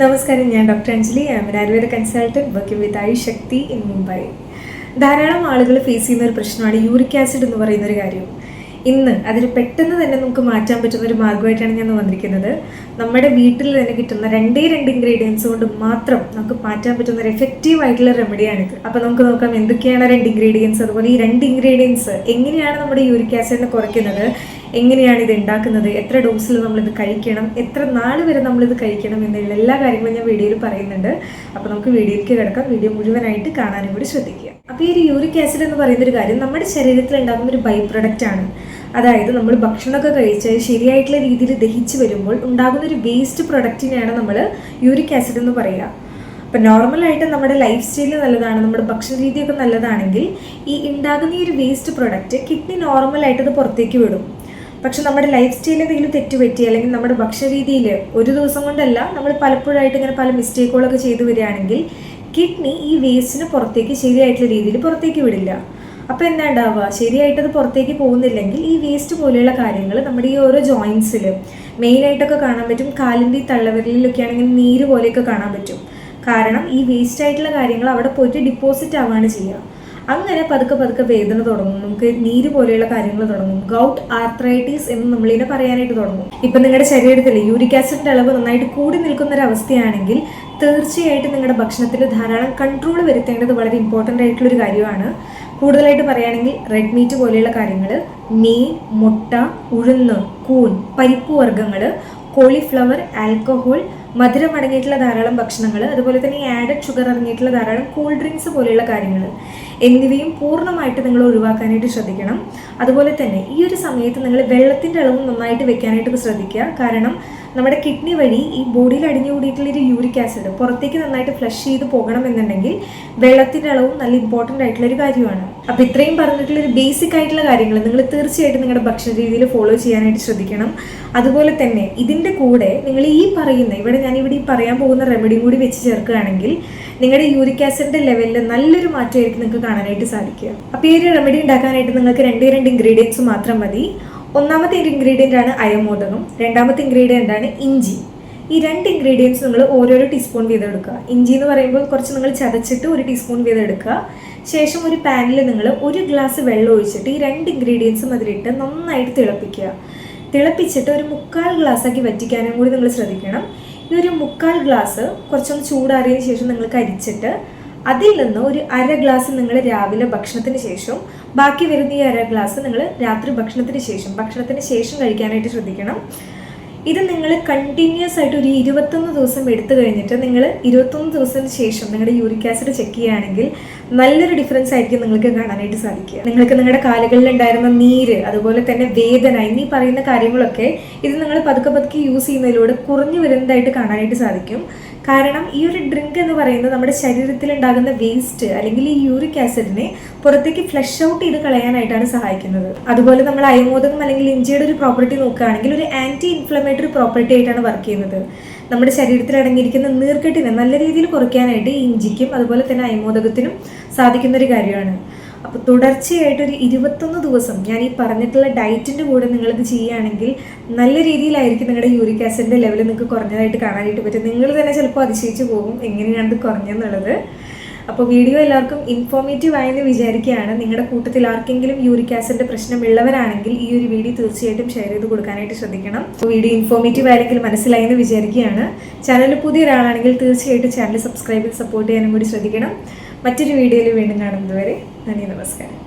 നമസ്കാരം ഞാൻ doctor Anjali. I am Ayurveda consultant working with I Shakti in Mumbai ധാരാളം ആളുകൾ ഫേസ് ചെയ്യുന്ന ഒരു പ്രശ്നമാണ് യൂറിക് ആസിഡ് എന്ന് പറയുന്ന ഒരു കാര്യം. ഇന്ന് അതിന് പെട്ടെന്ന് തന്നെ നമുക്ക് മാറ്റാൻ പറ്റുന്ന ഒരു മാർഗമായിട്ടാണ് ഞാൻ വന്നിരിക്കുന്നത്. നമ്മുടെ വീട്ടിൽ തന്നെ കിട്ടുന്ന രണ്ടേ രണ്ട് ഇൻഗ്രീഡിയൻസ് കൊണ്ട് മാത്രം നമുക്ക് മാറ്റാൻ പറ്റുന്ന ഒരു എഫക്റ്റീവ് ആയിട്ടുള്ള റെമഡിയാണിത് അപ്പോൾ നമുക്ക് നോക്കാം എന്തൊക്കെയാണ് രണ്ട് ഇൻഗ്രീഡിയൻസ് അതുപോലെ ഈ രണ്ട് ഇൻഗ്രീഡിയൻസ് എങ്ങനെയാണ് നമ്മുടെ യൂറിക് ആസിഡിനെ കുറയ്ക്കുന്നത് എങ്ങനെയാണ് ഇത് ഉണ്ടാക്കുന്നത്? എത്ര ഡോസിൽ നമ്മളിത് കഴിക്കണം? എത്ര നാൾ വരെ നമ്മളിത് കഴിക്കണം? എന്നുള്ള എല്ലാ കാര്യങ്ങളും ഞാൻ വീഡിയോയിൽ പറയുന്നുണ്ട്. അപ്പോൾ നമുക്ക് വീഡിയോയിലേക്ക് കിടക്കാം. വീഡിയോ മുഴുവനായിട്ട് കാണാനും കൂടി ശ്രദ്ധിക്കുക. അപ്പോൾ ഈ ഒരു യൂറിക് ആസിഡ് എന്ന് പറയുന്ന ഒരു കാര്യം നമ്മുടെ ശരീരത്തിൽ ഉണ്ടാകുന്ന ഒരു ബൈ പ്രൊഡക്റ്റ് ആണ്. അതായത് നമ്മൾ ഭക്ഷണമൊക്കെ കഴിച്ച് ശരിയായിട്ടുള്ള രീതിയിൽ ദഹിച്ച് വരുമ്പോൾ ഉണ്ടാകുന്ന ഒരു വേസ്റ്റ് പ്രൊഡക്റ്റിനെയാണ് നമ്മൾ യൂറിക് ആസിഡ് എന്ന് പറയുക. അപ്പം നോർമലായിട്ട് നമ്മുടെ ലൈഫ് സ്റ്റൈൽ നല്ലതാണ് നമ്മുടെ ഭക്ഷണ രീതിയൊക്കെ നല്ലതാണെങ്കിൽ ഈ ഉണ്ടാകുന്ന ഈ ഒരു വേസ്റ്റ് പ്രൊഡക്റ്റ് കിഡ്നി നോർമലായിട്ട് അത് പുറത്തേക്ക് വിടും. പക്ഷെ നമ്മുടെ ലൈഫ് സ്റ്റൈലിൽ എന്തെങ്കിലും തെറ്റുപറ്റി അല്ലെങ്കിൽ നമ്മുടെ ഭക്ഷണ രീതിയിൽ ഒരു ദിവസം കൊണ്ടല്ല നമ്മൾ പലപ്പോഴായിട്ട് ഇങ്ങനെ പല മിസ്റ്റേക്കുകളൊക്കെ ചെയ്തു വരികയാണെങ്കിൽ കിഡ്നി ഈ വേസ്റ്റിന് പുറത്തേക്ക് ശരിയായിട്ടുള്ള രീതിയിൽ പുറത്തേക്ക് വിടില്ല. അപ്പോൾ എന്താ ഉണ്ടാവുക ശരിയായിട്ടത് പുറത്തേക്ക് പോകുന്നില്ലെങ്കിൽ ഈ വേസ്റ്റ് പോലെയുള്ള കാര്യങ്ങൾ നമ്മുടെ ഈ ഓരോ ജോയിൻസിൽ മെയിനായിട്ടൊക്കെ കാണാൻ പറ്റും. കാലിന്റെ ഈ തള്ളവിരലിലൊക്കെ ആണെങ്കിൽ നീര് പോലെയൊക്കെ കാണാൻ പറ്റും. കാരണം ഈ വേസ്റ്റ് ആയിട്ടുള്ള കാര്യങ്ങൾ അവിടെ പോയിട്ട് ഡിപ്പോസിറ്റ് ആവുകയാണ് ചെയ്യുക. അങ്ങനെ പതുക്കെ പതുക്കെ വേദന തുടങ്ങും. നമുക്ക് നീര് പോലെയുള്ള കാര്യങ്ങൾ തുടങ്ങും. ഗൗട്ട് ആർത്രൈറ്റീസ് എന്ന് നമ്മളിതിനെ പറയാനായിട്ട് തുടങ്ങും. ഇപ്പം നിങ്ങളുടെ ശരീരത്തിൽ യൂരിക് ആസിഡിന്റെ അളവ് നന്നായിട്ട് കൂടി നിൽക്കുന്ന ഒരു അവസ്ഥയാണെങ്കിൽ തീർച്ചയായിട്ടും നിങ്ങളുടെ ഭക്ഷണത്തിൽ ധാരാളം കൺട്രോൾ വരുത്തേണ്ടത് വളരെ ഇമ്പോർട്ടന്റ് ആയിട്ടുള്ള ഒരു കാര്യമാണ്. കൂടുതലായിട്ട് പറയുകയാണെങ്കിൽ റെഡ് മീറ്റ് പോലെയുള്ള കാര്യങ്ങൾ മീൻ മുട്ട ഉഴുന്ന് കൂൺ പരിപ്പ് വർഗങ്ങൾ കോളിഫ്ലവർ ആൽക്കഹോൾ മധുരം അടങ്ങിയിട്ടുള്ള ധാരാളം ഭക്ഷണങ്ങൾ അതുപോലെ തന്നെ ആഡഡ് ഷുഗർ അടങ്ങിയിട്ടുള്ള ധാരാളം കൂൾ ഡ്രിങ്ക്സ് പോലെയുള്ള കാര്യങ്ങൾ എന്നിവയും പൂർണമായിട്ട് നിങ്ങൾ ഒഴിവാക്കാനായിട്ട് ശ്രദ്ധിക്കണം. അതുപോലെ തന്നെ ഈ ഒരു സമയത്ത് നിങ്ങൾ വെള്ളത്തിന്റെ അളവ് നന്നായിട്ട് വെക്കാനായിട്ട് ശ്രദ്ധിക്കുക. കാരണം നമ്മുടെ കിഡ്നി വഴി ഈ ബോഡിയിൽ അടിഞ്ഞു കൂടിയിട്ടുള്ള ഒരു യൂരിക് ആസിഡ് പുറത്തേക്ക് നന്നായിട്ട് ഫ്ലഷ് ചെയ്ത് പോകണം എന്നുണ്ടെങ്കിൽ വെള്ളത്തിന്റെ അളവും നല്ല ഇമ്പോർട്ടന്റ് ആയിട്ടുള്ള ഒരു കാര്യമാണ്. അപ്പോൾ ഇത്രയും പറഞ്ഞിട്ടുള്ള ഒരു ബേസിക് ആയിട്ടുള്ള കാര്യങ്ങൾ നിങ്ങൾ തീർച്ചയായിട്ടും നിങ്ങളുടെ ഭക്ഷണ രീതിയിൽ ഫോളോ ചെയ്യാനായിട്ട് ശ്രദ്ധിക്കണം. അതുപോലെ തന്നെ ഇതിന്റെ കൂടെ നിങ്ങൾ ഈ പറയുന്ന ഇവിടെ ഞാൻ ഇവിടെ ഈ പറയാൻ പോകുന്ന റെമഡിയും കൂടി വെച്ച് ചേർക്കുകയാണെങ്കിൽ നിങ്ങളുടെ യൂറിക് ആസിഡിന്റെ ലെവലിൽ നല്ലൊരു മാറ്റമായിരിക്കും നിങ്ങൾക്ക് കാണാനായിട്ട് സാധിക്കുക. അപ്പോൾ ഈ ഒരു റെമഡി ഉണ്ടാക്കാനായിട്ട് നിങ്ങൾക്ക് രണ്ട് രണ്ട് ഇൻഗ്രീഡിയൻസ് മാത്രം മതി. ഒന്നാമത്തെ ഇൻഗ്രീഡിയന്റ് ആണ് അയമോദകം. രണ്ടാമത്തെ ഇൻഗ്രീഡിയന്റ് ആണ് ഇഞ്ചി. ഈ രണ്ട് ഇൻഗ്രീഡിയൻസ് നിങ്ങൾ ഓരോരോ ടീസ്പൂൺ വീതം എടുക്കുക ഇഞ്ചി എന്ന് പറയുമ്പോൾ കുറച്ച് നിങ്ങൾ ചതച്ചിട്ട് ഒരു ടീസ്പൂൺ വീതം എടുക്കുക ശേഷം ഒരു പാനിൽ നിങ്ങൾ ഒരു ഗ്ലാസ് വെള്ളം ഒഴിച്ചിട്ട് ഈ രണ്ട് ഇൻഗ്രീഡിയൻസും അതിലിട്ട് നന്നായിട്ട് തിളപ്പിക്കുക. തിളപ്പിച്ചിട്ട് ഒരു മുക്കാൽ ഗ്ലാസ്സാക്കി വറ്റിക്കാനും കൂടി നിങ്ങൾ ശ്രദ്ധിക്കണം. ഒരു മുക്കാൽ ഗ്ലാസ് കുറച്ചൊന്ന് ചൂടാറിയതിന് ശേഷം നിങ്ങൾ കരിച്ചിട്ട് അതിൽ നിന്ന് ഒരു അര ഗ്ലാസ് നിങ്ങൾ രാവിലെ ഭക്ഷണത്തിന് ശേഷം ബാക്കി വരുന്ന ഈ അര ഗ്ലാസ് നിങ്ങൾ രാത്രി ഭക്ഷണത്തിന് ശേഷം ഭക്ഷണത്തിന് ശേഷം കഴിക്കാനായിട്ട് ശ്രദ്ധിക്കണം. ഇത് നിങ്ങൾ കണ്ടിന്യൂസ് ആയിട്ട് ഒരു ഇരുപത്തൊന്ന് ദിവസം എടുത്തു കഴിഞ്ഞിട്ട് നിങ്ങൾ ഇരുപത്തൊന്ന് ദിവസത്തിന് ശേഷം നിങ്ങളുടെ യൂറിക് ആസിഡ് ചെക്ക് ചെയ്യുകയാണെങ്കിൽ നല്ലൊരു ഡിഫറൻസ് ആയിരിക്കും നിങ്ങൾക്ക് കാണാനായിട്ട് സാധിക്കുക. നിങ്ങൾക്ക് നിങ്ങളുടെ കാലുകളിൽ ഉണ്ടായിരുന്ന നീര് അതുപോലെ തന്നെ വേദന എന്നീ പറയുന്ന കാര്യങ്ങളൊക്കെ ഇത് നിങ്ങൾ പതുക്കെ പതുക്കെ യൂസ് ചെയ്യുന്നതിലൂടെ കുറഞ്ഞു വരുന്നതായിട്ട് കാണാനായിട്ട് സാധിക്കും. കാരണം ഈ ഒരു ഡ്രിങ്ക് എന്ന് പറയുന്നത് നമ്മുടെ ശരീരത്തിൽ ഉണ്ടാകുന്ന വേസ്റ്റ് അല്ലെങ്കിൽ ഈ യൂറിക് ആസിഡിനെ പുറത്തേക്ക് ഫ്ലഷ് ഔട്ട് ചെയ്ത് കളയാനായിട്ടാണ് സഹായിക്കുന്നത്. അതുപോലെ നമ്മൾ അയമോദകം അല്ലെങ്കിൽ ഇഞ്ചിയുടെ ഒരു പ്രോപ്പർട്ടി നോക്കുകയാണെങ്കിൽ ഒരു ആന്റി ഇൻഫ്ലമേറ്ററി പ്രോപ്പർട്ടി ആയിട്ടാണ് വർക്ക് ചെയ്യുന്നത്. നമ്മുടെ ശരീരത്തിൽ അടങ്ങിയിരിക്കുന്ന നീർക്കെട്ടിനെ നല്ല രീതിയിൽ കുറയ്ക്കാനായിട്ട് ഇഞ്ചിക്കും അതുപോലെ തന്നെ അയമോദകത്തിനും സാധിക്കുന്ന ഒരു കാര്യമാണ്. അപ്പോൾ തുടർച്ചയായിട്ട് ഒരു ഇരുപത്തൊന്ന് ദിവസം ഞാൻ ഈ പറഞ്ഞിട്ടുള്ള ഡയറ്റിന്റെ കൂടെ നിങ്ങളിത് ചെയ്യുകയാണെങ്കിൽ നല്ല രീതിയിലായിരിക്കും നിങ്ങളുടെ യൂറിക് ആസിഡിന്റെ ലെവൽ നിങ്ങൾക്ക് കുറഞ്ഞതായിട്ട് കാണാനായിട്ട് പറ്റും. നിങ്ങൾ തന്നെ ചിലപ്പോൾ അതിശയിച്ച് പോകും എങ്ങനെയാണ് ഇത് കുറഞ്ഞെന്നുള്ളത്. അപ്പോൾ വീഡിയോ എല്ലാവർക്കും ഇൻഫോർമേറ്റീവ് ആയെന്ന് വിചാരിക്കുകയാണ്. നിങ്ങളുടെ കൂട്ടത്തിൽ ആർക്കെങ്കിലും യൂറിക് ആസിഡിന്റെ പ്രശ്നമുള്ളവരാണെങ്കിൽ ഈ ഒരു വീഡിയോ തീർച്ചയായിട്ടും ഷെയർ ചെയ്ത് കൊടുക്കാനായിട്ട് ശ്രദ്ധിക്കണം. വീഡിയോ ഇൻഫോർമേറ്റീവ് ആയെങ്കിൽ മനസ്സിലായെന്ന് വിചാരിക്കുകയാണ്. ചാനൽ പുതിയ ഒരാളാണെങ്കിൽ തീർച്ചയായിട്ടും ചാനൽ സബ്സ്ക്രൈബ് ചെയ്ത് സപ്പോർട്ട് ചെയ്യാനും കൂടി ശ്രദ്ധിക്കണം. മറ്റൊരു വീഡിയോയിൽ വീണ്ടും കാണുന്നതുവരെ നന്ദി നമസ്കാരം.